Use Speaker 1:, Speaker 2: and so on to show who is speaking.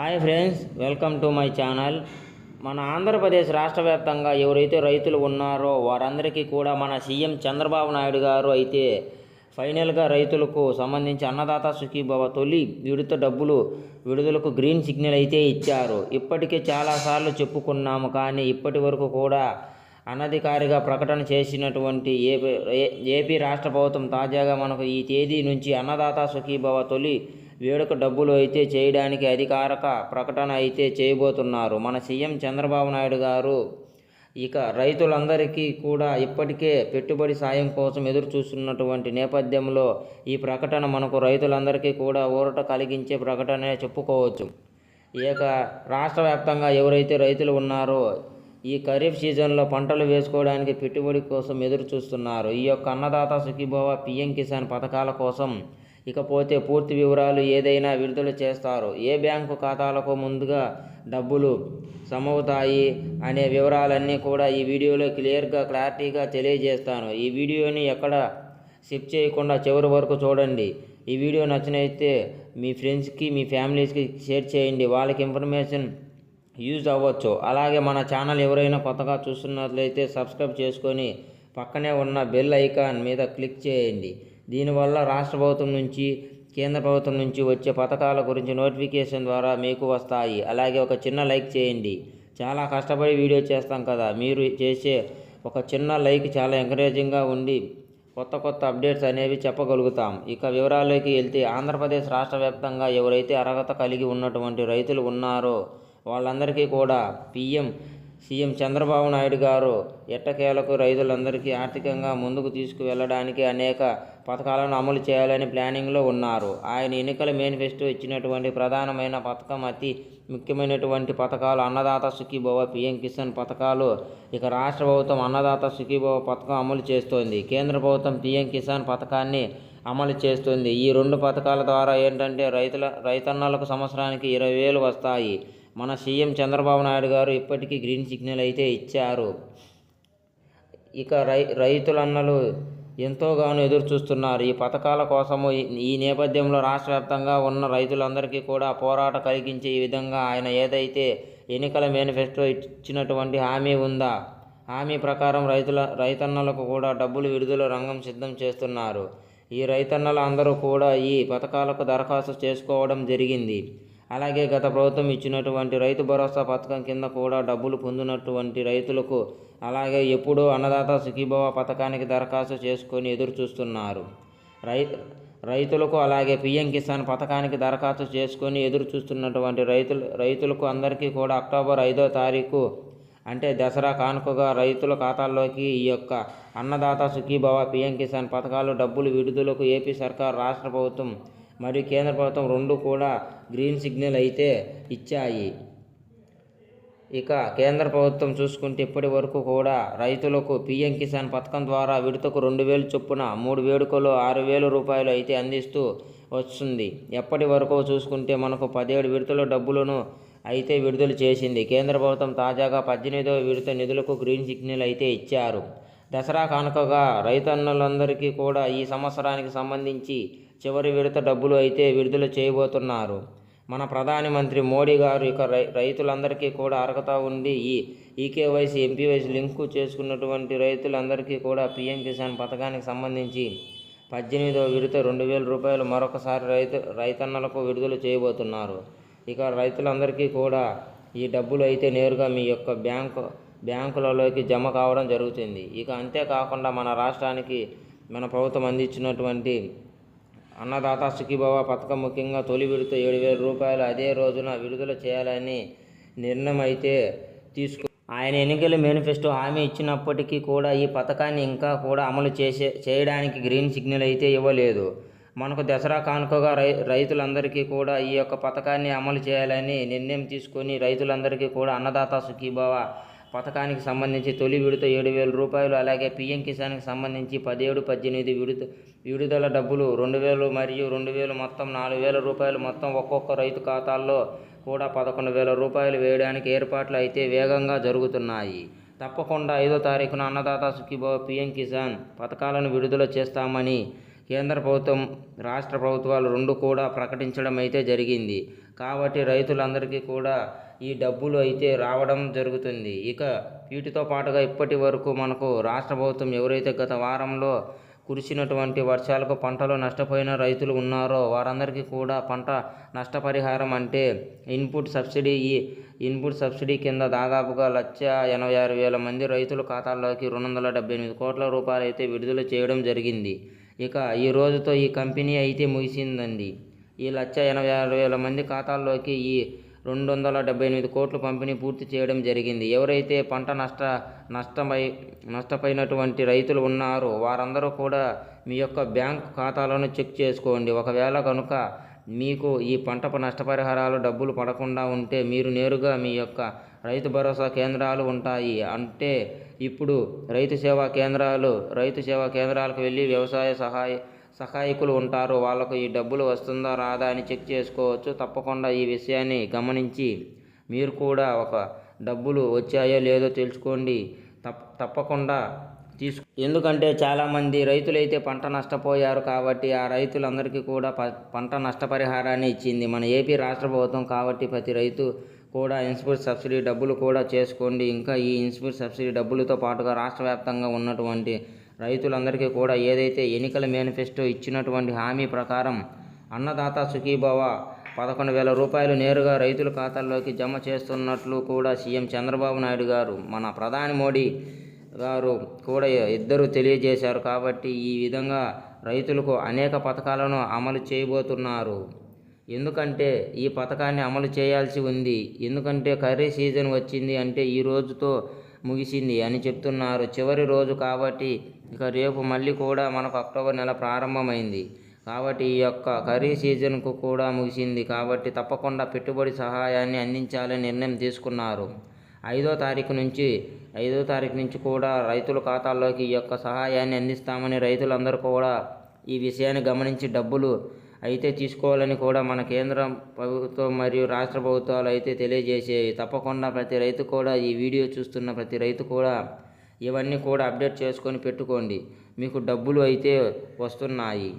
Speaker 1: Hi friends welcome to my channel. మన ఆంధ్రప్రదేశ్ రాష్ట్ర వ్యాప్తంగా ఎవరైతే రైతులు ఉన్నారో వారందరికీ కూడా మన సీఎం చంద్రబాబు నాయుడు గారు అయితే ఫైనల్గా రైతులకు సంబంధించి అన్నదాత సుఖీభవ తొలి విడత డబ్బులు విడుదలకు గ్రీన్ సిగ్నల్ అయితే ఇచ్చారు. ఇప్పటికే చాలాసార్లు చెప్పుకున్నాము కానీ ఇప్పటి వరకు కూడా అనధికారిగా ప్రకటన చేసినటువంటి ఏపీ ఏపీ రాష్ట్ర ప్రభుత్వం తాజాగా మనకు ఈ తేదీ నుంచి అన్నదాత సుఖీభవ తొలి వేడుక డబ్బులు అయితే చేయడానికి అధికారిక ప్రకటన అయితే చేయబోతున్నారు. మన సీఎం చంద్రబాబు నాయుడు గారు ఇక రైతులందరికీ కూడా ఇప్పటికే పెట్టుబడి సాయం కోసం ఎదురు చూస్తున్నటువంటి నేపథ్యంలో ఈ ప్రకటన మనకు రైతులందరికీ కూడా ఊరట కలిగించే ప్రకటనే చెప్పుకోవచ్చు. ఇక రాష్ట్ర వ్యాప్తంగా ఎవరైతే రైతులు ఉన్నారో ఈ ఖరీఫ్ సీజన్లో పంటలు వేసుకోవడానికి పెట్టుబడి కోసం ఎదురు చూస్తున్నారు ఈ యొక్క అన్నదాత సుఖీభవ పిఎం కిసాన్ పథకాల కోసం ఇకపోతే పూర్తి వివరాలు ఏదైనా విడుదల చేస్తారు. ఏ బ్యాంకు ఖాతాలకు ముందుగా డబ్బులు సమవుతాయి అనే వివరాలన్నీ కూడా ఈ వీడియోలో క్లియర్గా క్లారిటీగా తెలియజేస్తాను. ఈ వీడియోని ఎక్కడ స్కిప్ చేయకుండా చివరి వరకు చూడండి. ఈ వీడియో నచ్చినైతే మీ ఫ్రెండ్స్కి మీ ఫ్యామిలీస్కి షేర్ చేయండి. వాళ్ళకి ఇన్ఫర్మేషన్ యూజ్ అవ్వచ్చు. అలాగే మన ఛానల్ ఎవరైనా కొత్తగా చూస్తున్నట్లయితే సబ్స్క్రైబ్ చేసుకొని పక్కనే ఉన్న బెల్ ఐకాన్ మీద క్లిక్ చేయండి. దీనివల్ల రాష్ట్ర ప్రభుత్వం నుంచి కేంద్ర ప్రభుత్వం నుంచి వచ్చే పథకాల గురించి నోటిఫికేషన్ ద్వారా మీకు వస్తాయి. అలాగే ఒక చిన్న లైక్ చేయండి. చాలా కష్టపడి వీడియో చేస్తాం కదా. మీరు చేసే ఒక చిన్న లైక్ చాలా ఎంకరేజింగ్గా ఉండి కొత్త కొత్త అప్డేట్స్ అనేవి చెప్పగలుగుతాం. ఇక వివరాల్లోకి వెళ్తే ఆంధ్రప్రదేశ్ రాష్ట్ర వ్యాప్తంగా ఎవరైతే అర్హత కలిగి ఉన్నటువంటి రైతులు ఉన్నారో వాళ్ళందరికీ కూడా పిఎం సీఎం చంద్రబాబు నాయుడు గారు ఎట్టకేలకు రైతులందరికీ ఆర్థికంగా ముందుకు తీసుకువెళ్ళడానికి అనేక పథకాలను అమలు చేయాలని ప్లానింగ్లో ఉన్నారు. ఆయన ఎన్నికల మేనిఫెస్టో ఇచ్చినటువంటి ప్రధానమైన పథకం అతి ముఖ్యమైనటువంటి పథకాలు అన్నదాత సుఖీభవ పిఎం కిసాన్ పథకాలు. ఇక రాష్ట్ర ప్రభుత్వం అన్నదాత సుఖీభవ పథకం అమలు చేస్తోంది. కేంద్ర ప్రభుత్వం పిఎం కిసాన్ పథకాన్ని అమలు చేస్తుంది. ఈ రెండు పథకాల ద్వారా ఏంటంటే రైతుల రైతన్నలకు సంవత్సరానికి ఇరవై వేలు వస్తాయి. మన సీఎం చంద్రబాబు నాయుడు గారు ఇప్పటికీ గ్రీన్ సిగ్నల్ అయితే ఇచ్చారు. ఇక రై రైతులన్నలు ఎంతోగానో ఎదురు చూస్తున్నారు ఈ పథకాల కోసము ఈ- నేపథ్యంలో రాష్ట్ర వ్యాప్తంగా ఉన్న రైతులందరికీ కూడా పోరాట కలిగించే ఈ విధంగా ఆయన ఏదైతే ఎన్నికల మేనిఫెస్టో ఇచ్చినటువంటి హామీ ఉందా? హామీ ప్రకారం రైతుల రైతన్నలకు కూడా డబ్బులు విడుదల రంగం సిద్ధం చేస్తున్నారు. ఈ రైతన్నలు అందరూ కూడా ఈ పథకాలకు దరఖాస్తు చేసుకోవడం జరిగింది. అలాగే గత ప్రభుత్వం ఇచ్చినటువంటి రైతు భరోసా పథకం కింద కూడా డబ్బులు పొందినటువంటి రైతులకు అలాగే ఎప్పుడూ అన్నదాత సుఖీభవ పథకానికి దరఖాస్తు చేసుకొని ఎదురు చూస్తున్నారు. రై రైతులకు అలాగే పిఎం కిసాన్ పథకానికి దరఖాస్తు చేసుకొని ఎదురు చూస్తున్నటువంటి రైతులు రైతులకు అందరికీ కూడా అక్టోబర్ ఐదో తారీఖు అంటే దసరా కానుకగా రైతుల ఖాతాల్లోకి ఈ యొక్క అన్నదాత సుఖీభవ పిఎం కిసాన్ పథకాలు డబ్బులు విడుదలకు ఏపీ సర్కార్ రాష్ట్ర ప్రభుత్వం మరియు కేంద్ర ప్రభుత్వం రెండు కూడా గ్రీన్ సిగ్నల్ అయితే ఇచ్చాయి. ఇక కేంద్ర ప్రభుత్వం చూసుకుంటే ఇప్పటి వరకు కూడా రైతులకు పిఎం కిసాన్ పథకం ద్వారా విడతకు రెండు వేలు చొప్పున మూడు వేడుకలు ఆరు వేల రూపాయలు అయితే అందిస్తూ వస్తుంది. ఎప్పటి వరకు చూసుకుంటే మనకు పదిహేడు విడతల డబ్బులను అయితే విడుదల చేసింది. కేంద్ర ప్రభుత్వం తాజాగా పద్దెనిమిదవ విడత నిధులకు గ్రీన్ సిగ్నల్ అయితే ఇచ్చారు. దసరా కానుకగా రైతన్నులందరికీ కూడా ఈ సంవత్సరానికి సంబంధించి చివరి విడత డబ్బులు అయితే విడుదల చేయబోతున్నారు. మన ప్రధానమంత్రి మోడీ గారు ఇక రై రైతులందరికీ కూడా అర్హత ఉండి ఈ ఈకేవైసీ ఎంపీవైసీ లింకు చేసుకున్నటువంటి రైతులందరికీ కూడా పీఎం కిసాన్ పథకానికి సంబంధించి పద్దెనిమిదవ విడత రెండు వేల రూపాయలు మరొకసారి రైతు రైతన్నలకు విడుదల చేయబోతున్నారు. ఇక రైతులందరికీ కూడా ఈ డబ్బులు అయితే నేరుగా మీ యొక్క బ్యాంకు బ్యాంకులలోకి జమ కావడం జరుగుతుంది. ఇక అంతేకాకుండా మన రాష్ట్రానికి మన ప్రభుత్వం అందించినటువంటి అన్నదాత సుఖీభవ పథకం ముఖ్యంగా తొలి విడత ఏడు వేల రూపాయలు అదే రోజున విడుదల చేయాలని నిర్ణయం అయితే తీసుకు ఆయన ఎన్నికల మేనిఫెస్టో హామీ ఇచ్చినప్పటికీ కూడా ఈ పథకాన్ని ఇంకా కూడా అమలు చేసే చేయడానికి గ్రీన్ సిగ్నల్ అయితే ఇవ్వలేదు. మనకు దసరా కానుకగా రై రైతులందరికీ కూడా ఈ యొక్క పథకాన్ని అమలు చేయాలని నిర్ణయం తీసుకొని రైతులందరికీ కూడా అన్నదాత సుఖీభవ పథకానికి సంబంధించి తొలి విడత ఏడు వేల రూపాయలు అలాగే పిఎం కిసాన్కి సంబంధించి పదిహేడు పద్దెనిమిది విడుద విడుదల డబ్బులు రెండు వేలు మరియు రెండు వేలు మొత్తం నాలుగు వేల రూపాయలు మొత్తం ఒక్కొక్క రైతు ఖాతాల్లో కూడా పదకొండు వేల రూపాయలు వేయడానికి ఏర్పాట్లు అయితే వేగంగా జరుగుతున్నాయి. తప్పకుండా ఐదో తారీఖున అన్నదాత సుఖీభవ పిఎం కిసాన్ పథకాలను విడుదల చేస్తామని కేంద్ర ప్రభుత్వం రాష్ట్ర ప్రభుత్వాలు రెండు కూడా ప్రకటించడం అయితే జరిగింది. కాబట్టి రైతులందరికీ కూడా ఈ డబ్బులు అయితే రావడం జరుగుతుంది. ఇక వీటితో పాటుగా ఇప్పటి వరకు మనకు రాష్ట్ర ప్రభుత్వం ఎవరైతే గత వారంలో కురిసినటువంటి వర్షాలకు పంటలు నష్టపోయిన రైతులు ఉన్నారో వారందరికీ కూడా పంట నష్టపరిహారం అంటే ఇన్పుట్ సబ్సిడీ ఈ ఇన్పుట్ సబ్సిడీ కింద దాదాపుగా లక్ష ఎనభై ఆరు వేల మంది రైతుల ఖాతాల్లోకి రెండు వందల డెబ్బై ఎనిమిది కోట్ల రూపాయలు అయితే విడుదల చేయడం జరిగింది. ఇక ఈ రోజుతో ఈ కంపెనీ అయితే ముగిసిందండి. ఈ లక్ష ఎనభై ఆరు వేల మంది ఖాతాల్లోకి ఈ రెండు వందల డెబ్బై ఎనిమిది కోట్లు పంపిణీ పూర్తి చేయడం జరిగింది. ఎవరైతే పంట నష్ట నష్టమై నష్టపోయినటువంటి రైతులు ఉన్నారో వారందరూ కూడా మీ యొక్క బ్యాంక్ ఖాతాలను చెక్ చేసుకోండి. ఒకవేళ కనుక మీకు ఈ పంటపు నష్టపరిహారాలు డబ్బులు పడకుండా ఉంటే మీరు నేరుగా మీ యొక్క రైతు భరోసా కేంద్రాలు ఉంటాయి. అంటే ఇప్పుడు రైతు సేవా కేంద్రాలు రైతు సేవా కేంద్రాలకు వెళ్ళి వ్యవసాయ సహాయ సహాయకులు ఉంటారు. వాళ్ళకు ఈ డబ్బులు వస్తుందా రాదా అని చెక్ చేసుకోవచ్చు. తప్పకుండా ఈ విషయాన్ని గమనించి మీరు కూడా ఒక డబ్బులు వచ్చాయో లేదో తెలుసుకోండి. తప్ తప్పకుండా తీసుకు ఎందుకంటే చాలామంది రైతులైతే పంట నష్టపోయారు కాబట్టి ఆ రైతులందరికీ కూడా ప పంట నష్టపరిహారాన్ని ఇచ్చింది. మన ఏపీ రాష్ట్ర ప్రభుత్వం కాబట్టి ప్రతి రైతు కూడా ఇన్సూరెన్స్ సబ్సిడీ డబ్బులు కూడా చేసుకోండి. ఇంకా ఈ ఇన్సూరెన్స్ సబ్సిడీ డబ్బులతో పాటుగా రాష్ట్ర వ్యాప్తంగా ఉన్నటువంటి రైతులందరికీ కూడా ఏదైతే ఎన్నికల మేనిఫెస్టో ఇచ్చినటువంటి హామీ ప్రకారం అన్నదాత సుఖీభవ పదకొండు వేల రూపాయలు నేరుగా రైతుల ఖాతాల్లోకి జమ చేస్తున్నట్లు కూడా సీఎం చంద్రబాబు నాయుడు గారు మన ప్రధాని మోడీ గారు కూడా ఇద్దరు తెలియజేశారు కాబట్టి ఈ విధంగా రైతులకు అనేక పథకాలను అమలు చేయబోతున్నారు. ఎందుకంటే ఈ పథకాన్ని అమలు చేయాల్సి ఉంది. ఎందుకంటే ఖరీ సీజన్ వచ్చింది అంటే ఈ రోజుతో ముగిసింది అని చెప్తున్నారు. చివరి రోజు కాబట్టి ఇక రేపు మళ్ళీ కూడా మనకు అక్టోబర్ నెల ప్రారంభమైంది. కాబట్టి ఈ యొక్క ఖరీఫ్ సీజన్కు కూడా ముగిసింది. కాబట్టి తప్పకుండా పెట్టుబడి సహాయాన్ని అందించాలని నిర్ణయం తీసుకున్నారు. ఐదో తారీఖు నుంచి ఐదో తారీఖు నుంచి కూడా రైతుల ఖాతాల్లోకి ఈ యొక్క సహాయాన్ని అందిస్తామని రైతులందరూ కూడా ఈ విషయాన్ని గమనించి డబ్బులు అయితే తీసుకోవాలని కూడా మన కేంద్ర ప్రభుత్వం మరియు రాష్ట్ర ప్రభుత్వాలు అయితే తెలియజేసేవి. తప్పకుండా ప్రతి రైతు కూడా ఈ వీడియో చూస్తున్న ప్రతి రైతు కూడా ఇవన్నీ కూడా అప్డేట్ చేసుకొని పెట్టుకోండి. మీకు డబ్బులు అయితే వస్తున్నాయి.